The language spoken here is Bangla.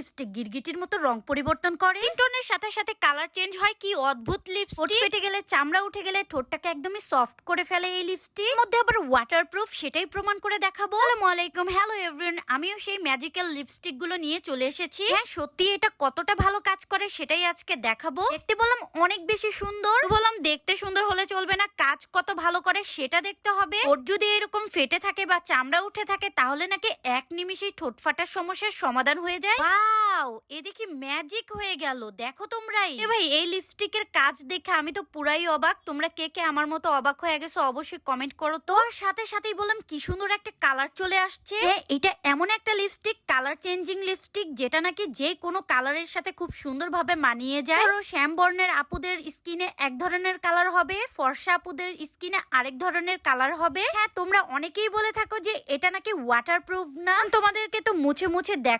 লিপস্টিক গিরগিটির মতো রং পরিবর্তন করে। টোনের সাথে সাথে কালার চেঞ্জ হয় কি অদ্ভুত লিপস্টিক ফেটে গেলে চামড়া উঠে গেলে ঠোঁটটাকে একদমই সফট করে ফেলে এই লিপস্টিক মধ্যে আবার ওয়াটারপ্রুফ সেটাই প্রমাণ করে দেখাবো। আসসালামু আলাইকুম হ্যালো এভরিওয়ান আমিও সেই ম্যাজিক্যাল লিপস্টিকগুলো নিয়ে চলে এসেছি। হ্যাঁ সত্যি এটা কতটা ভালো কাজ করে সেটাই আজকে দেখাবো। দেখতে বললাম অনেক বেশি সুন্দর। বললাম দেখতে সুন্দর হলে চলবে না কাজ কত ভালো করে সেটা দেখতে হবে। ওর যদি এরকম ফেটে থাকে বা চামড়া উঠে থাকে তাহলে নাকি এক নিমিষেই ঠোঁট ফাটার সমস্যার সমাধান হয়ে যায়। ওয়াও এ দেখি ম্যাজিক হয়ে গেল দেখো তোমরাই। এ ভাই এই লিপস্টিকের কাজ দেখে আমি তো পুরাই অবাক। তোমরা কে কে আমার মতো অবাক হয়ে গেছো অবশ্যই কমেন্ট করো তো। আর সাথে সাথেই বললাম কি সুন্দর একটা কালার চলে আসছে। এটা এমন একটা লিপস্টিক কালার চেঞ্জিং লিপস্টিক যেটা নাকি যে কোনো কালারের সাথে খুব সুন্দরভাবে মানিয়ে যায়। ধরো শ্যাম বর্ণের আপুদের স্কিনে এক ধরনের কালার হবে ফর্সা আপুদের স্কিনে আরেক ধরনের কালার হবে। হ্যাঁ তোমরা অনেকেই বলে থাকো যে এটা নাকি ওয়াটারপ্রুফ না। তোমাদেরকে তো মুছে মুছে দেখ